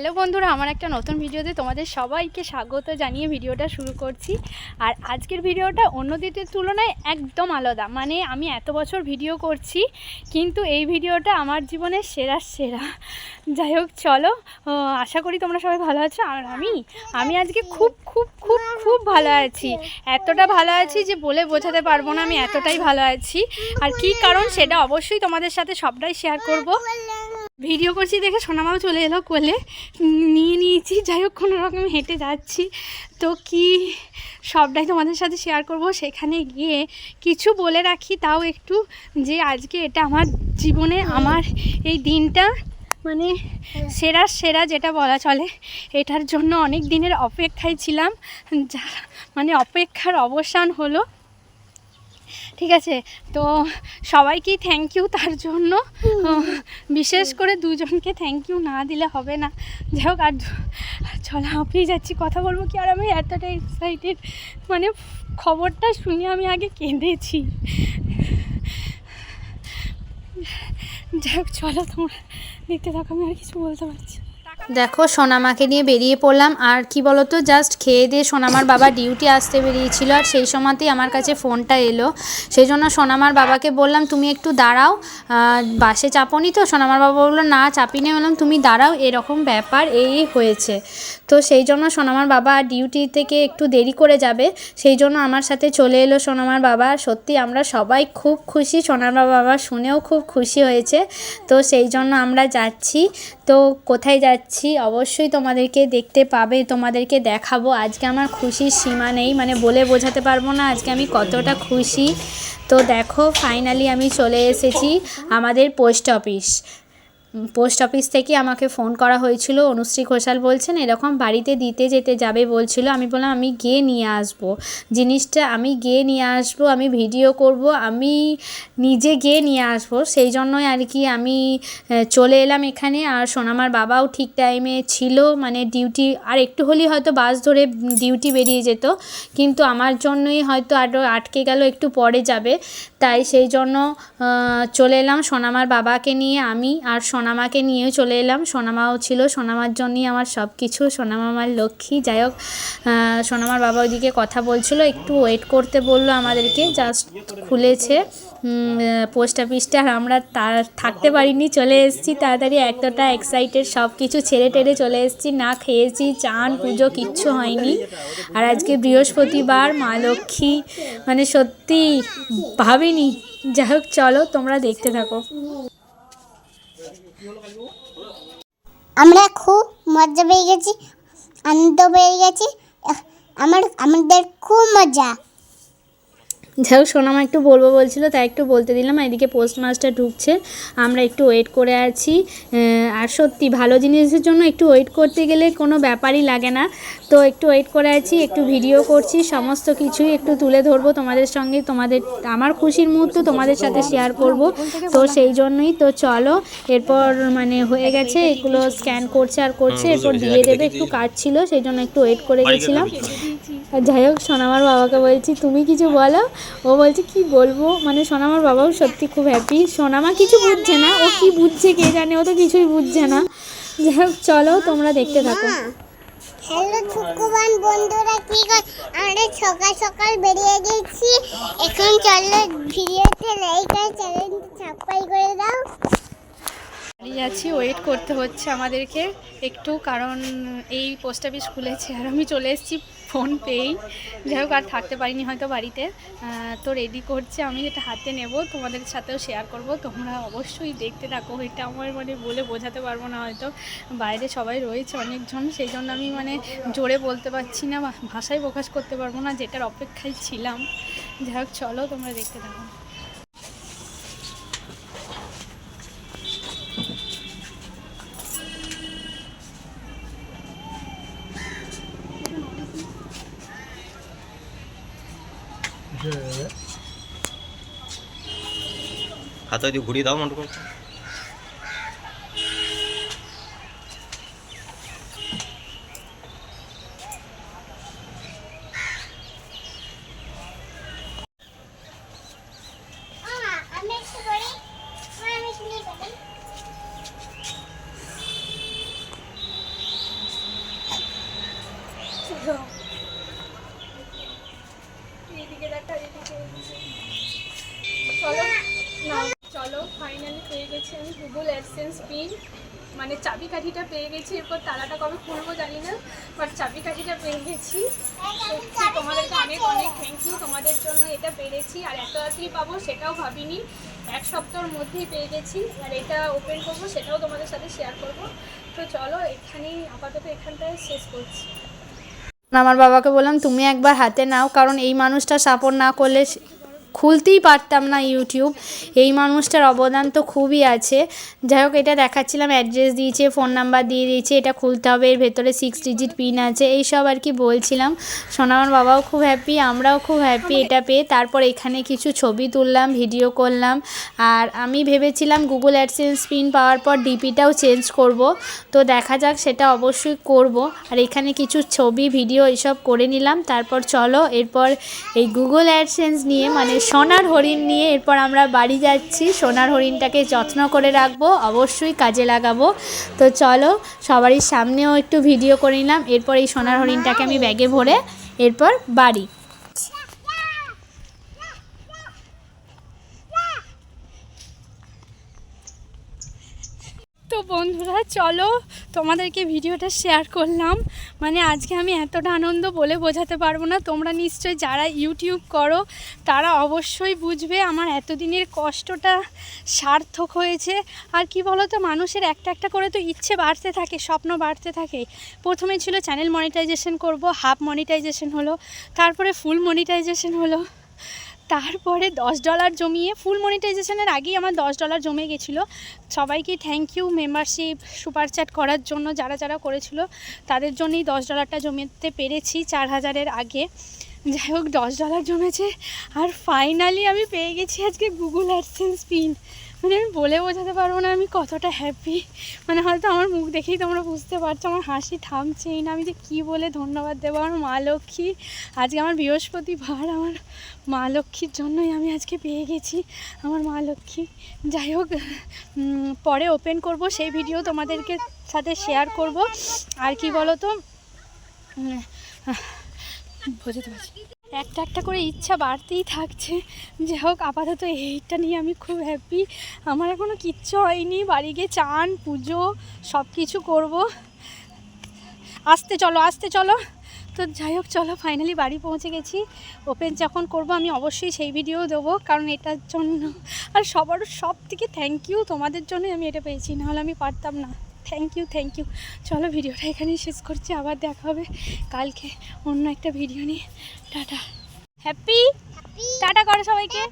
Hello বন্ধুরা, আমার একটা নতুন ভিডিওতে তোমাদের সবাইকে স্বাগত জানিয়ে ভিডিওটা শুরু করছি। আর আজকের ভিডিওটা অন্য তুলনায় একদম আলাদা। মানে আমি এত বছর ভিডিও করছি, কিন্তু এই ভিডিওটা আমার জীবনের সেরা সেরা। যাই হোক, চলো আশা করি তোমরা সবাই ভালো আছো। আর আমি আমি আজকে খুব খুব খুব খুব ভালো আছি। এতটা ভালো আছি যে বলে বোঝাতে পারব না আমি এতটাই ভালো আছি। আর কি কারণ সেটা অবশ্যই তোমাদের সাথে সবটাই শেয়ার করব। ভিডিও করছি দেখে সোনামাও চলে এলো কোলে। নিয়ে নিয়েছি যাই হোক কোনো রকম হেঁটে যাচ্ছি। তো কি সবটাই তোমাদের সাথে শেয়ার করব সেখানে গিয়ে কিছু বলে রাখি তাও একটু যে আজকে এটা আমার জীবনে আমার এই দিনটা মানে সেরা সেরা যেটা বলা চলে এটার জন্য অনেক দিনের অপেক্ষায় ছিলাম। যা মানে অপেক্ষার অবসান হলো। ঠিক আছে? তো সবাইকেই থ্যাংক ইউ তার জন্য। বিশেষ করে দুজনকে থ্যাংক ইউ না দিলে হবে না। যাই হোক, আর চলো, হাঁপিয়ে যাচ্ছি, কথা বলব কি? আর আমি এতটা এক্সাইটেড মানে খবরটা শুনে আমি আগে কেঁদেছি। যাই হোক, চলো তোমরা, দেখতে থাকো, আমি আর কিছু বলতে পারছি। দেখো, সোনামাকে নিয়ে বেরিয়ে পড়লাম। আর কি বলতো জাস্ট খেয়ে দিয়ে সোনামার বাবা ডিউটি আসতে বেরিয়েছিল। আর সেই সময়তেই আমার কাছে ফোনটা এলো। সেই জন্য সোনামার বাবাকে বললাম, তুমি একটু দাঁড়াও। বাসে চাপনি তো? সোনামার বাবা বলল, না চাপিনি বললাম, তুমি দাঁড়াও, এরকম ব্যাপার, এই এই হয়েছে। তো সেই জন্য সোনামার বাবা ডিউটি থেকে একটু দেরি করে যাবে। সেই জন্য আমার সাথে চলে এলো সোনামার বাবা। সত্যি আমরা সবাই খুব খুশি। সোনামার বাবা শুনেও খুব খুশি হয়েছে। তো সেই জন্য আমরা যাচ্ছি। তো কোথায় যাচ্ছি? অবশ্যই তোমাদেরকে দেখতে পাবে, তোমাদেরকে দেখাবো। আজকে আমার খুশির সীমা নেই মানে বলে বোঝাতে পারব না আজকে আমি কতটা খুশি। তো দেখো ফাইনালি আমি চলে এসেছি আমাদের পোস্ট অফিস পোস্ট অফিস থেকে আমাকে ফোন করা হয়েছিল, অনুশ্রী ঘোষাল বলছেন, এরকম বাড়িতে দিতে যেতে যাবে বলছিল, আমি বললাম, আমি গিয়ে নিয়ে আসব। জিনিসটা আমি গিয়ে নিয়ে আসব, আমি ভিডিও করব, আমি নিজে গিয়ে নিয়ে আসব। সেই জন্যই আর কি আমি চলে এলাম এখানে। আর সোনামার বাবাও ঠিক টাইমে ছিল মানে ডিউটি আর একটু হলেই হয়তো বাস ধরে ডিউটি বেরিয়ে যেত। কিন্তু আমার জন্যই হয়তো আরও আটকে গেল, একটু পরে যাবে। তাই সেই জন্য চলে এলাম সোনামার বাবাকে নিয়ে আমি আর সোনামাকে নিয়েও চলে এলাম। সোনামাও ছিল সোনামার জন্যই আমার সব কিছু সোনামা আমার লক্ষ্মী। যাই হোক সোনামার বাবা ওইদিকে কথা বলছিল। একটু ওয়েট করতে বলল আমাদেরকে। জাস্ট খুলেছে। পোস্ট অফিসটা আর আমরা তার থাকতে পারিনি। চলে এসেছি তাড়াতাড়ি। এতটা এক্সাইটেড সব কিছু ছেড়ে টেড়ে চলে এসেছি। না খেয়েছি, চান, পুজো কিচ্ছু হয়নি। আর আজকে বৃহস্পতিবার, মা লক্ষ্মী। মানে সত্যি ভাবিনি। যাই হোক, চলো তোমরা দেখতে থাকো। আমরা খুব মজা পেয়ে গেছি আনন্দ পেয়ে গেছি। আমার আমাদের খুব মজা। যাই হোক সোনামা একটু বলব বলছিল তাই একটু বলতে দিলাম এদিকে পোস্টমাস্টার ঢুকছে। আমরা একটু ওয়েট করে আছি। আর সত্যি ভালো জিনিসের জন্য একটু ওয়েট করতে গেলে কোনো ব্যাপারই লাগে না। তো একটু ওয়েট করে আছি একটু ভিডিও করছি সমস্ত কিছুই একটু তুলে ধরবো তোমাদের সঙ্গে। তোমাদের আমার খুশির মুহূর্ত তোমাদের সাথে শেয়ার করব। তো সেই জন্যই তো চলো এরপর মানে হয়ে গেছে এগুলো স্ক্যান করছে আর করছে এরপর দিয়ে দেবে একটু কাজ ছিল সেই জন্য একটু ওয়েট করে গেছিলাম। যাই হোক সোনামার বাবাকে বলছি তুমি কিছু বলো? ও বলছে কি বলব? মানে সোনামার বাবাও সত্যি খুব হ্যাপি সোনামা কিছু বুঝছে না ও কি বুঝছে কে জানে ও তো কিছুই বুঝছে না। যাই হোক চলো তোমরা দেখতে থাকো। হ্যালো শুক্রবান বন্ধুরা কি কর আমরা সকাল সকাল বেরিয়ে গেছি। এখন চলো ভিডিওতে লাইক আর চ্যানেল সাবস্ক্রাইব করে দাও। দাঁড়িয়ে যাচ্ছি ওয়েট করতে হচ্ছে আমাদেরকে। একটু কারণ এই পোস্ট অফিস খুলেছে আর আমি চলে এসেছি ফোন পেয়েই। যাই হোক, আর থাকতে পারিনি হয়তো বাড়িতে। তো রেডি করছে, আমি যেটা হাতে নেব, তোমাদের সাথেও শেয়ার করব। তোমরা অবশ্যই দেখতে থাকো, এটা আমার মানে বলে বোঝাতে পারব না হয়তো। বাইরে সবাই রয়েছে অনেকজন, সেই জন্য আমি মানে জোরে বলতে পারছি না, ভাষায় প্রকাশ করতে পারব না, যেটার অপেক্ষায় ছিলাম। যাই হোক, চলো তোমরা দেখতে থাকো। হাতে যদি ঘুরিয়ে দাও মন্টু আমি একটু করি আমি একটু করি এইদিকে দেখা এইদিকে চলো চলো ফাইনালি পেয়ে গেছি আমি গুগল অ্যাডসেন্স পিন মানে চাবিকাঠিটা পেয়ে গেছি, এরপর তালাটা কবে খুলবো জানি না বাট চাবিকাঠিটা পেয়ে গেছি। তোমাদেরকে অনেক অনেক থ্যাংক ইউ তোমাদের জন্য এটা পেরেছি, আর এত তাড়াতাড়ি পাবো সেটাও ভাবিনি। এক সপ্তাহের মধ্যেই পেয়ে গেছি, আর এটা ওপেন করব, সেটাও তোমাদের সাথে শেয়ার করব। তো চলো, এখানেই আপাতত এখানটায় শেষ করছি। আমার বাবাকে বললাম তুমি একবার হাতে নাও কারণ এই মানুষটা সাপোর্ট না করলে খুলতেই পারতাম না ইউটিউব। এই মানুষটার অবদান তো খুবই আছে। যাই হোক, এটা দেখাচ্ছিলাম অ্যাড্রেস দিয়েছে ফোন নাম্বার দিয়ে দিয়েছে, এটা খুলতে হবে, এর ভেতরে সিক্স ডিজিট পিন আছে এই সব আর কি বলছিলাম। সোনামার বাবাও খুব হ্যাপি আমরাও খুব হ্যাপি এটা পেয়ে। তারপর এখানে কিছু ছবি তুললাম ভিডিও করলাম। আর আমি ভেবেছিলাম গুগল অ্যাডসেন্স পিন পাওয়ার পর ডিপিটাও চেঞ্জ করব। তো দেখা যাক, সেটা অবশ্যই করব। আর এখানে কিছু ছবি ভিডিও এসব করে নিলাম। তারপর চলো, এরপর এই গুগল অ্যাডসেন্স নিয়ে মানে সোনার হরিণ নিয়ে এরপর আমরা বাড়ি যাচ্ছি। সোনার হরিণটাকে যত্ন করে রাখব, অবশ্যই কাজে লাগাবো। তো চলো, সবারই সামনেও একটু ভিডিও করে নিলাম। এরপর এই সোনার হরিণটাকে আমি ব্যাগে ভরে এরপর বাড়ি। তো বন্ধুরা, চলো তোমাদেরকে ভিডিওটা শেয়ার করলাম। মানে আজকে আমি এতটা আনন্দ বলে বোঝাতে পারব না। তোমরা নিশ্চয়ই যারা ইউটিউব করো, তারা অবশ্যই বুঝবে আমার এতদিনের কষ্টটা সার্থক হয়েছে। আর কি বলো তো মানুষের একটা একটা করে তো ইচ্ছে বাড়তে থাকে, স্বপ্ন বাড়তে থাকে। প্রথমে ছিল চ্যানেল মনিটাইজেশন করব হাফ মনিটাইজেশন হলো, তারপরে ফুল মনিটাইজেশন হলো। তারপরে দশ ডলার জমিয়ে ফুল মনিটাইজেশনের আগেই আমার দশ ডলার জমে গেছিল। সবাইকে thank you membership super chat করার জন্য যারা যারা করেছিল, তাদের জন্যই দশ ডলারটা জমিতে পেরেছি চার হাজারের আগে। যাই হোক, দশ ডলার জমেছে। আর ফাইনালি আমি পেয়ে গেছি আজকে গুগল অ্যাডসেন্স পিন মানে আমি বলে বোঝাতে পারব না আমি কতটা হ্যাপি মানে হয়তো আমার মুখ দেখেই তোমরা বুঝতে পারছ, আমার হাসি থামছেই না। আমি যে কী বলে ধন্যবাদ দেবো আমার মা লক্ষ্মী। আজকে আমার বৃহস্পতিবার, আমার মা লক্ষ্মীর জন্যই আমি আজকে পেয়ে গেছি আমার মা লক্ষ্মী। যাই হোক পরে ওপেন করব, সেই ভিডিও তোমাদেরকে সাথে শেয়ার করব। আর কি বলো তো বোঝাতে পারছি। একটা একটা করে ইচ্ছা বাড়তেই থাকছে। যে হোক, আপাতত এইটা নিয়ে আমি খুব হ্যাপি আমার এখনও কিচ্ছু হয়নি। বাড়ি গিয়ে চান, পুজো সব কিছু করব। আসতে চলো আসতে চলো। তো যাই হোক, চলো ফাইনালি বাড়ি পৌঁছে গেছি। ওপেন যখন করব, আমি অবশ্যই সেই ভিডিও দেবো। কারণ এটার জন্য আর সবার সব থেকে থ্যাংক ইউ তোমাদের জন্যই আমি এটা পেয়েছি। নাহলে আমি পারতাম না। থ্যাংক ইউ থ্যাংক ইউ চলো ভিডিওটা এখানেই শেষ করছি আবার দেখা হবে। কালকে অন্য একটা ভিডিও নিয়ে। টাটা। হ্যাপি টাটা করো সবাইকে।